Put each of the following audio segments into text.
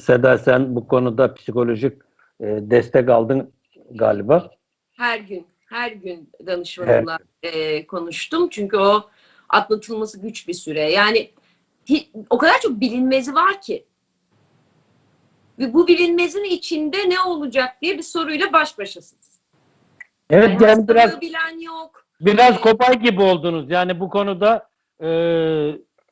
Seda sen bu konuda psikolojik e, destek aldın galiba. Her gün, her gün danışmanımla e, konuştum. Çünkü o atlatılması güç bir süre. Yani hi- o kadar çok bilinmezi var ki. Ve bu bilinmezin içinde ne olacak diye bir soruyla baş başasınız. Evet Yani yani biraz bilen yok. biraz kopay gibi oldunuz. Yani bu konuda e,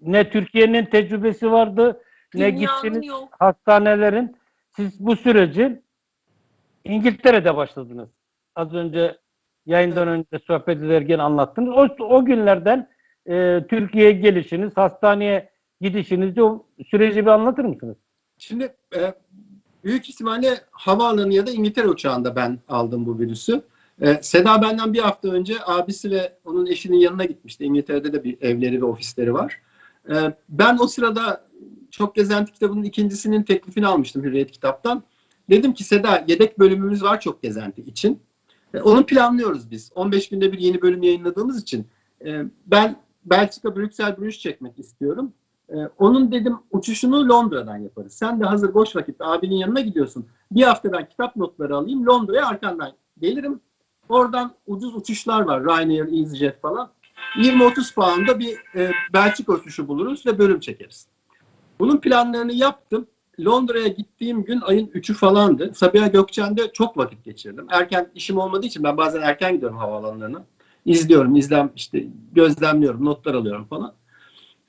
ne Türkiye'nin tecrübesi vardı ne Dünyanın gittiniz yok. hastanelerin. Siz bu süreci İngiltere'de başladınız. Az önce yayından önce sohbet ederken anlattınız. O, o günlerden e, Türkiye'ye gelişiniz, hastaneye gidişinizi o süreci bir anlatır mısınız? Şimdi e, büyük ihtimalle havaalanı ya da İngiltere uçağında ben aldım bu virüsü. E, Seda benden bir hafta önce abisi ve onun eşinin yanına gitmişti. İngiltere'de de bir evleri ve ofisleri var. E, ben o sırada Çok Gezenti kitabının ikincisinin teklifini almıştım Hürriyet kitaptan. Dedim ki Seda yedek bölümümüz var Çok Gezenti için. E, onu planlıyoruz biz. 15 günde bir yeni bölüm yayınladığımız için. E, ben Belçika, Brüksel, Brüj çekmek istiyorum. Ee, onun dedim uçuşunu Londra'dan yaparız. Sen de hazır boş vakitte abinin yanına gidiyorsun. Bir hafta ben kitap notları alayım. Londra'ya arkandan gelirim. Oradan ucuz uçuşlar var. Ryanair, EasyJet falan. 20-30 pound'a bir e, Belçika uçuşu buluruz ve bölüm çekeriz. Bunun planlarını yaptım. Londra'ya gittiğim gün ayın 3'ü falandı. Sabiha Gökçen'de çok vakit geçirdim. Erken işim olmadığı için ben bazen erken gidiyorum havaalanlarına. İzliyorum, izlem işte gözlemliyorum, notlar alıyorum falan.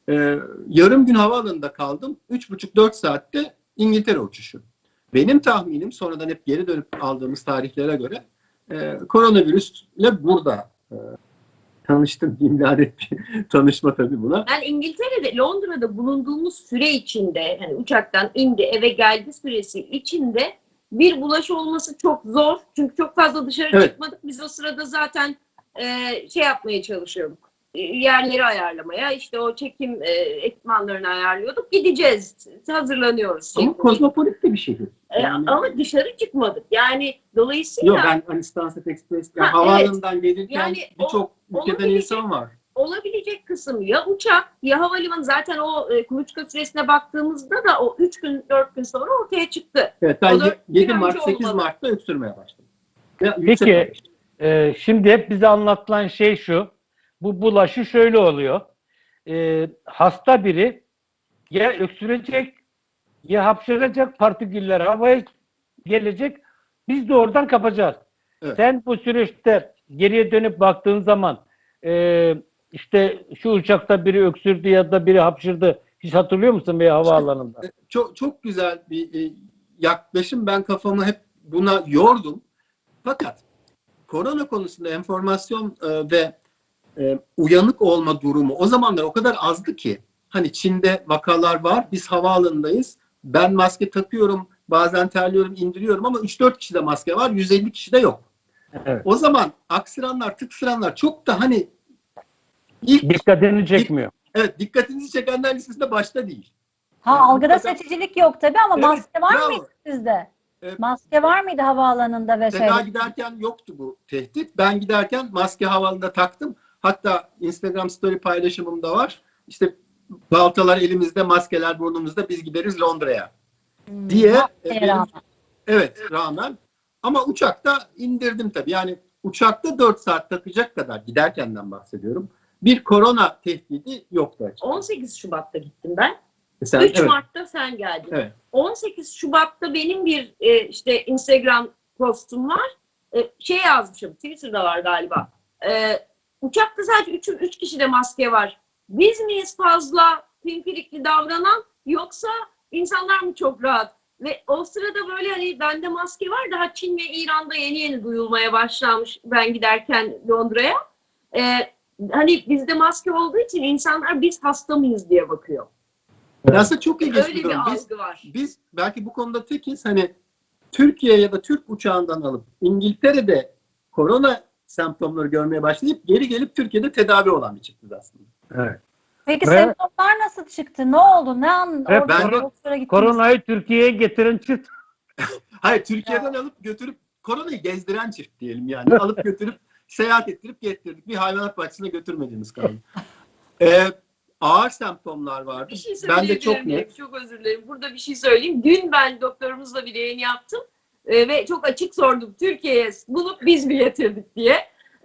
Ee, yarım gün havaalanında kaldım. 3,5-4 saatte İngiltere uçuşu. Benim tahminim sonradan hep geri dönüp aldığımız tarihlere göre e, koronavirüsle burada e, tanıştım. İmdat etti. Tanışma tabii buna. Yani İngiltere'de, Londra'da bulunduğumuz süre içinde, hani uçaktan indi eve geldi süresi içinde bir bulaş olması çok zor. Çünkü çok fazla dışarı Evet. çıkmadık. Biz o sırada zaten e, şey yapmaya çalışıyorduk. E, Yerleri ayarlamaya, işte o çekim e, ekipmanlarını ayarlıyorduk. Gideceğiz, hazırlanıyoruz. Ama şeklinde. kozmopolit de bir şehir. E, Yani- ama dışarı çıkmadık. Yani dolayısıyla Yok ben hani Stansted Express yani Ha, havaalanından gelirken Yani birçok ülkeden insan var. olabilecek kısım ya uçak ya havalimanı zaten o e, kuluçka süresine baktığımızda da o 3 gün 4 gün sonra ortaya çıktı. Evet ben O da ye- 7 bir Mart önce 8 olmalı. Mart'ta öksürmeye başladım. Ya, Peki, Ee, şimdi hep bize anlatılan şey şu. Bu bulaşı şöyle oluyor. Ee, hasta biri ya öksürecek ya hapşıracak partiküller havaya gelecek. Biz de oradan kapacağız. Evet. Sen bu süreçte geriye dönüp baktığın zaman e, işte şu uçakta biri öksürdü ya da biri hapşırdı. Hiç hatırlıyor musun veya havaalanında? çok çok güzel bir e, yaklaşım. Ben kafamı hep buna yordum. Fakat korona konusunda enformasyon e, ve e, uyanık olma durumu o zamanlar o kadar azdı ki hani Çin'de vakalar var. Biz havaalanındayız. Ben maske takıyorum. Bazen terliyorum, indiriyorum ama 3-4 kişide maske var. 150 kişide yok. Evet. O zaman aksıranlar, tıksıranlar çok da hani ilk Dikkatini çekmiyor. evet dikkatinizi çekenler listesinde başta değil. Ha Yani algıda mutlaka- seçicilik yok tabii ama Evet, maske var bravo. mıydı sizde? Evet. Maske var mıydı havaalanında ve şey? Seda giderken yoktu bu tehdit. Ben giderken maske havalında taktım. Hatta Instagram story paylaşımımda var. İşte baltalar elimizde, maskeler burnumuzda biz gideriz Londra'ya Hmm, diye. e, benim- rağmen. evet rağmen. Ama uçakta indirdim tabii. Yani uçakta 4 saat takacak kadar giderkenden bahsediyorum. Bir korona tehdidi yoktu açıkçası. 18 Şubat'ta gittim ben. Sen, 3 evet, Mart'ta sen geldin. Evet. 18 Şubat'ta benim bir e, işte Instagram postum var. E, şey yazmışım. Twitter'da var galiba. E, uçakta sadece 3 üç kişide maske var. Biz miyiz fazla pimpirikli davranan yoksa insanlar mı çok rahat? Ve o sırada böyle hani bende maske var. Daha Çin ve İran'da yeni yeni duyulmaya başlamış ben giderken Londra'ya. E, hani bizde maske olduğu için insanlar biz hasta mıyız diye bakıyor. Aslında çok ilginç Öyle bir bir durum. Biz, algı var. biz belki bu konuda tekiz. Hani Türkiye ya da Türk uçağından alıp İngiltere'de korona semptomları görmeye başlayıp geri gelip Türkiye'de tedavi olan bir çiftiz aslında. Evet. Peki Ve- semptomlar nasıl çıktı? Ne oldu? Ne an orada ben-? Koronayı Türkiye'ye getiren çift. Hayır Türkiye'den alıp götürüp koronayı gezdiren çift diyelim yani. alıp götürüp seyahat ettirip getirdik. Bir hayvanat bahçesine götürmediğimiz kaldı. Ee, ağır semptomlar vardı. Bir şey Ben de çok net. Çok özür dilerim. Burada bir şey söyleyeyim. Dün ben doktorumuzla bir yayın yaptım e, ve çok açık sordum Türkiye'ye bulup biz mi getirdik diye.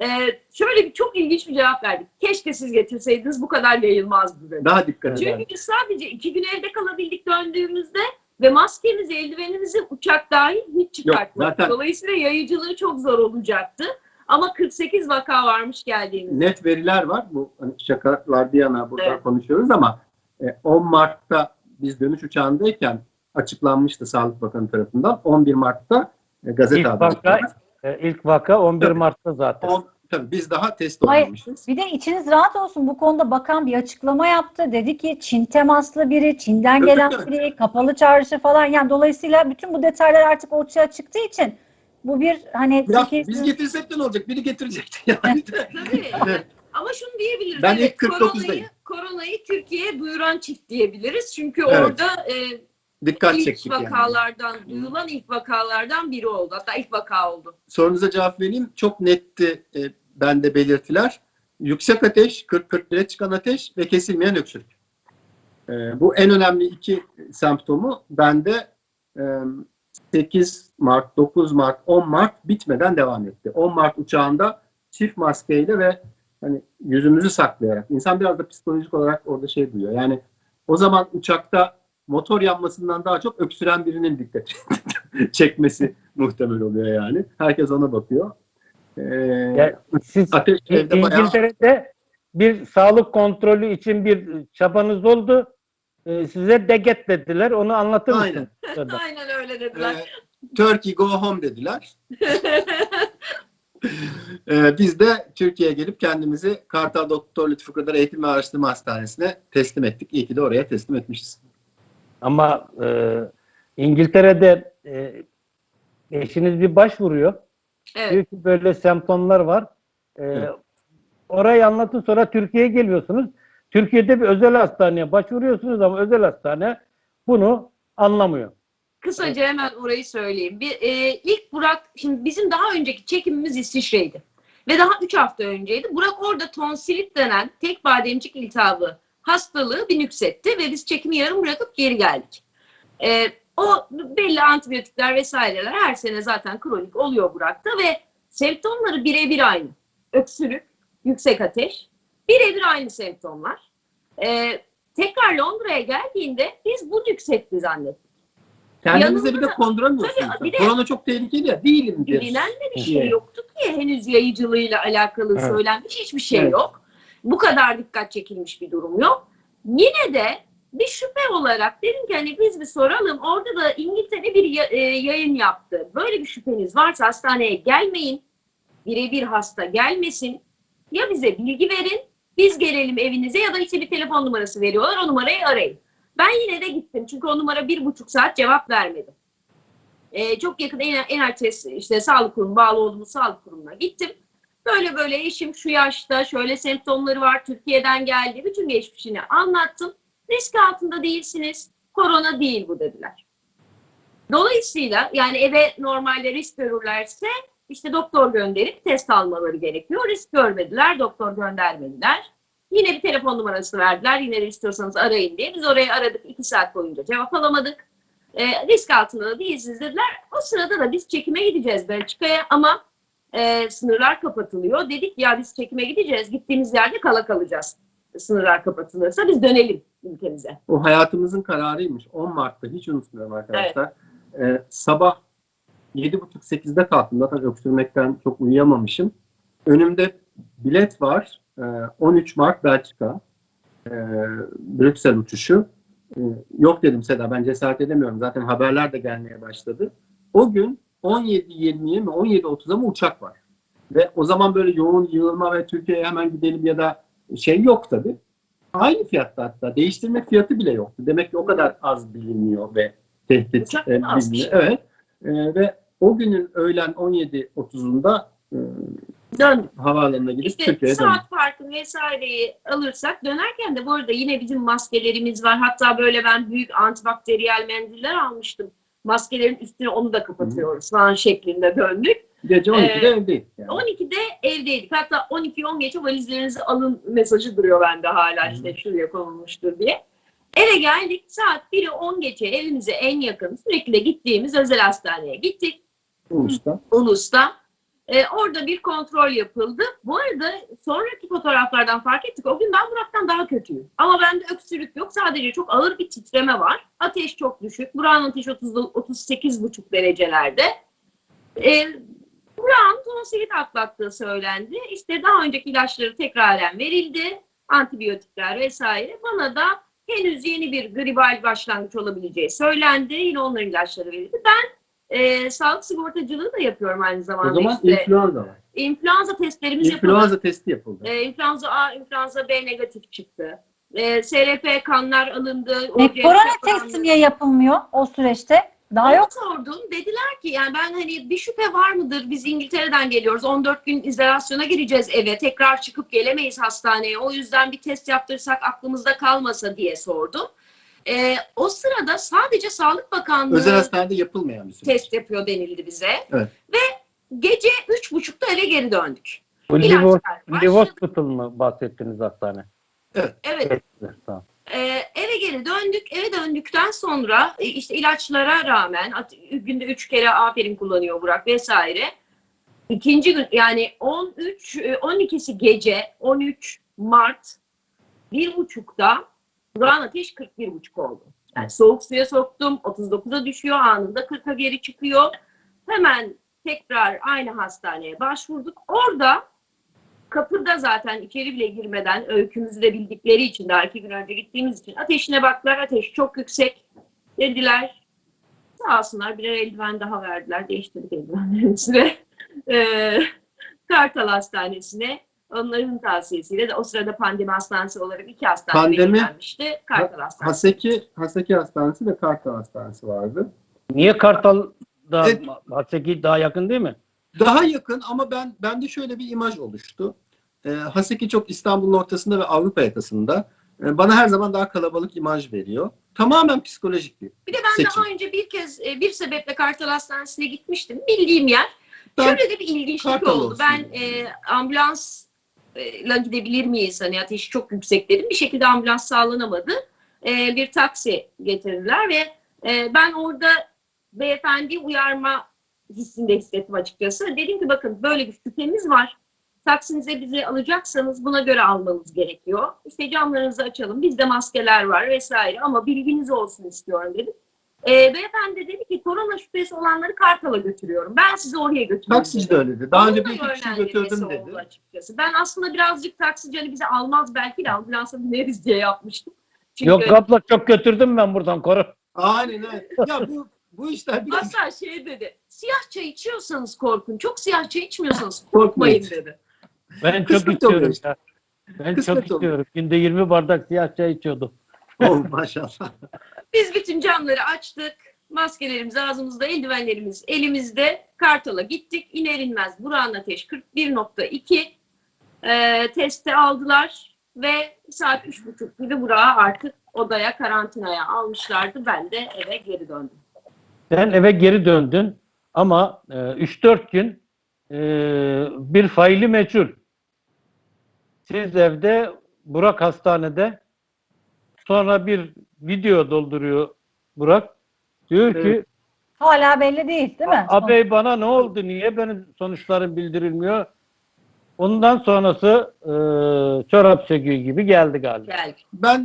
E, şöyle bir çok ilginç bir cevap verdik. Keşke siz getirseydiniz bu kadar yayılmazdı dedi. Daha dikkat. Çünkü biz sadece iki gün evde kalabildik döndüğümüzde ve maskemizi, eldivenimizi uçak dahil hiç çıkartmadık. zaten- Dolayısıyla yayıcılığı çok zor olacaktı. Ama 48 vaka varmış geldiğimizde. Net veriler var. Bu hani şakalar bir yana burada Evet. konuşuyoruz ama e, 10 Mart'ta biz dönüş uçağındayken açıklanmıştı Sağlık Bakanı tarafından. 11 Mart'ta e, gazete İlk vaka, e, ilk vaka 11 Tabii. Mart'ta zaten. On- tabii biz daha test olmamışız. Bir de içiniz rahat olsun. Bu konuda bakan bir açıklama yaptı. Dedi ki Çin temaslı biri, Çin'den gelen biri, kapalı çarşı falan. Yani dolayısıyla bütün bu detaylar artık ortaya çıktığı için bu bir hani Ya Türkiye- biz getirsek de ne olacak? Biri getirecekti yani. Tabii. Ama şunu diyebiliriz. Ben evet, ilk 49'dayım. Koronayı, koronayı Türkiye'ye duyuran çift diyebiliriz. Çünkü Evet. orada e, Dikkat ilk çektik yani. vakalardan, duyulan ilk vakalardan biri oldu. Hatta ilk vaka oldu. Sorunuza cevap vereyim. Çok netti e, bende belirtiler. Yüksek ateş, 40-41'e çıkan ateş ve kesilmeyen öksürük. E, bu en önemli iki semptomu bende e, 8 Mart, 9 Mart, 10 Mart bitmeden devam etti. 10 Mart uçağında çift maskeyle ve hani yüzümüzü saklayarak. insan biraz da psikolojik olarak orada şey duyuyor. Yani o zaman uçakta motor yanmasından daha çok öksüren birinin dikkat çekmesi muhtemel oluyor yani. Herkes ona bakıyor. Ee, Yani siz ateş evde bayağı İngiltere'de bir sağlık kontrolü için bir çabanız oldu. E, size deget dediler. Onu anlatır mısın? Aynen. Aynen öyle dediler. e, Turkey go home dediler. Ee, biz de Türkiye'ye gelip kendimizi Kartal Doktor Lütfü Kırdar Eğitim ve Araştırma Hastanesi'ne teslim ettik. İyi ki de oraya teslim etmişiz. Ama e, İngiltere'de e, eşiniz bir başvuruyor. evet. Diyor ki böyle semptomlar var. E, Evet. Orayı anlatın sonra Türkiye'ye geliyorsunuz. Türkiye'de bir özel hastaneye başvuruyorsunuz ama özel hastane bunu anlamıyor. Kısaca hemen orayı söyleyeyim. Bir, e, ilk Burak, şimdi bizim daha önceki çekimimiz İsviçre'ydi. Ve daha 3 hafta önceydi. Burak orada tonsilit denen tek bademcik iltihabı hastalığı bir nüksetti ve biz çekimi yarım bırakıp geri geldik. E, o belli antibiyotikler vesaireler her sene zaten kronik oluyor Burak'ta ve semptomları birebir aynı. Öksürük, yüksek ateş, birebir aynı semptomlar. E, tekrar Londra'ya geldiğinde biz bu nüksetti zannettik. Kendinize Yanında bir de konduramıyorsunuz. Tabii, bir de- Korona çok tehlikeli ya. Değilim diye. Bilinen de bir şey yoktu ki henüz yayıcılığıyla alakalı Evet. söylenmiş hiçbir şey Evet. yok. Bu kadar dikkat çekilmiş bir durum yok. Yine de bir şüphe olarak dedim ki hani biz bir soralım. Orada da İngiltere bir e, yayın yaptı. Böyle bir şüpheniz varsa hastaneye gelmeyin. Birebir hasta gelmesin. Ya bize bilgi verin. Biz gelelim evinize ya da işte bir telefon numarası veriyorlar. O numarayı arayın. Ben yine de gittim. Çünkü o numara bir buçuk saat cevap vermedi. Ee, çok yakın NHS işte sağlık kurumu bağlı olduğumuz sağlık kurumuna gittim. Böyle böyle eşim şu yaşta şöyle semptomları var Türkiye'den geldi. Bütün geçmişini anlattım. Risk altında değilsiniz. Korona değil bu dediler. Dolayısıyla yani eve normalde risk görürlerse işte doktor gönderip test almaları gerekiyor. Risk görmediler, doktor göndermediler. Yine bir telefon numarası verdiler. Yine istiyorsanız arayın diye. Biz orayı aradık. iki saat boyunca cevap alamadık. E, risk altında da değilsiniz dediler. O sırada da biz çekime gideceğiz Belçika'ya ama e, sınırlar kapatılıyor. Dedik ya biz çekime gideceğiz. Gittiğimiz yerde kala kalacağız. Sınırlar kapatılırsa biz dönelim ülkemize. O hayatımızın kararıymış. 10 Mart'ta hiç unutmuyorum arkadaşlar. Ee, sabah 7.30-8'de kalktım. Zaten öksürmekten çok uyuyamamışım. Önümde bilet var. Ee, 13 Mart Belçika. Ee, Brüksel uçuşu. Ee, yok dedim Seda ben cesaret edemiyorum. Zaten haberler de gelmeye başladı. O gün 17.20'ye mi 17.30'a mı uçak var. Ve o zaman böyle yoğun yığılma ve Türkiye'ye hemen gidelim ya da şey yok tabii. Aynı fiyatta hatta. Değiştirme fiyatı bile yoktu. Demek ki o kadar az biliniyor ve tehdit e, biliniyor. Evet. E, ve o günün öğlen 17.30'unda e, Döndük. havaalanına gidip İşte Türkiye'ye saat farkı vesaireyi alırsak dönerken de bu arada yine bizim maskelerimiz var. Hatta böyle ben büyük antibakteriyel mendiller almıştım. Maskelerin üstüne onu da kapatıyoruz falan şeklinde döndük. Gece 12'de Ee, evdeyim. Yani. 12'de evdeydik. Hatta 12 10 geçe valizlerinizi alın mesajı duruyor bende hala işte şuraya konulmuştur diye. Eve geldik saat 1'i 10 geçe evimize en yakın sürekli de gittiğimiz özel hastaneye gittik. Ulus'ta. Ulus'ta. Ee, orada bir kontrol yapıldı. Bu arada sonraki fotoğraflardan fark ettik. O gün ben Burak'tan daha kötüyüm. Ama bende öksürük yok. Sadece çok ağır bir titreme var. Ateş çok düşük. Burak'ın ateşi 30, 38,5 derecelerde. Ee, Burak'ın tonsilit atlattığı söylendi. İşte daha önceki ilaçları tekraren verildi. Antibiyotikler vesaire. Bana da henüz yeni bir gribal başlangıç olabileceği söylendi. Yine onların ilaçları verildi. Ben e, sağlık sigortacılığı da yapıyorum aynı zamanda. O zaman işte. influenza var. İnfluenza testlerimiz yapıldı. İnfluenza testi yapıldı. E, influenza A, influenza B negatif çıktı. E, SRP kanlar alındı. E, korona testi niye yapılmıyor o süreçte? Daha Onu yok. sordum. Dediler ki yani ben hani bir şüphe var mıdır? Biz İngiltere'den geliyoruz. 14 gün izolasyona gireceğiz eve. Tekrar çıkıp gelemeyiz hastaneye. O yüzden bir test yaptırsak aklımızda kalmasa diye sordum. E, o sırada sadece Sağlık Bakanlığı Özel hastanede yapılmayan bir süreç. test yapıyor denildi bize. Evet. Ve gece üç buçukta eve geri döndük. Bu İlaçlar Liv başladı. Hospital mı bahsettiğiniz hastane? Evet. Tamam. Ee, eve geri döndük. Eve döndükten sonra e, işte ilaçlara rağmen at- günde üç kere aferin kullanıyor Burak vesaire. İkinci gün yani 13 e, 12'si gece 13 Mart bir buçukta Burak'ın ateş 41 buçuk oldu. Yani soğuk suya soktum 39'a düşüyor anında 40'a geri çıkıyor. Hemen tekrar aynı hastaneye başvurduk. Orada kapıda zaten içeri bile girmeden öykümüzü de bildikleri için daha iki gün önce gittiğimiz için ateşine baktılar. Ateş çok yüksek dediler. Sağ olsunlar birer eldiven daha verdiler. Değiştirdik eldivenlerimizi ve e, Kartal Hastanesi'ne onların tavsiyesiyle de o sırada pandemi hastanesi olarak iki hastane Pandemi- belirlenmişti. Kartal Hastanesi. Haseki, Haseki Hastanesi ve Kartal Hastanesi vardı. Niye Kartal'da Evet. Haseki daha yakın değil mi? Daha yakın ama ben bende şöyle bir imaj oluştu. Ee, Haseki çok İstanbul'un ortasında ve Avrupa yakasında. Ee, bana her zaman daha kalabalık imaj veriyor. Tamamen psikolojik bir. Bir de ben Seçim. daha önce bir kez e, bir sebeple Kartal Hastanesi'ne gitmiştim. Bildiğim yer. Ben- Şöyle de bir ilginçlik Kartal oldu. olsun. Ben e, ambulansla gidebilir miyiz? Hani ateşi çok yüksek dedim. Bir şekilde ambulans sağlanamadı. E, bir taksi getirdiler ve e, ben orada beyefendi uyarma hissinde hissettim açıkçası. Dedim ki bakın böyle bir şüphemiz var. Taksinize bizi alacaksanız buna göre almanız gerekiyor. İşte camlarınızı açalım. Bizde maskeler var vesaire ama bilginiz olsun istiyorum dedim. E, beyefendi dedi ki korona şüphesi olanları Kartal'a götürüyorum. Ben sizi oraya götürüyorum. Taksici de öyle dedi. Daha önce bir iki kişi götürdüm dedi. Açıkçası. Ben aslında birazcık taksici hani bizi almaz belki de ambulansa bineriz diye yapmıştım. Çünkü Yok abla çok götürdüm ben buradan koru. Aynen öyle. Ya bu bu işler biraz hatta şey dedi. Siyah çay içiyorsanız korkun. Çok siyah çay içmiyorsanız Korkmayın. dedi. Ben çok Kısmet içiyorum oluyor işte. ya. Ben Kısmet çok içiyorum. Günde 20 bardak siyah çay içiyordum. oh, maşallah. Biz bütün camları açtık. Maskelerimiz ağzımızda, eldivenlerimiz elimizde. Kartal'a gittik. İner inmez Burak'ın ateş 41.2. Ee, testi aldılar ve saat 3.30 gibi Burak'ı artık odaya, karantinaya almışlardı. Ben de eve geri döndüm. Sen eve geri döndün ama e, 3-4 gün e, bir faili meçhul. Siz evde Burak hastanede sonra bir video dolduruyor Burak. Diyor ki Evet. Hala belli değil değil mi? Abey bana ne oldu? Niye benim sonuçlarım bildirilmiyor? Ondan sonrası e, çorap söküğü gibi geldi galiba. Gel. Ben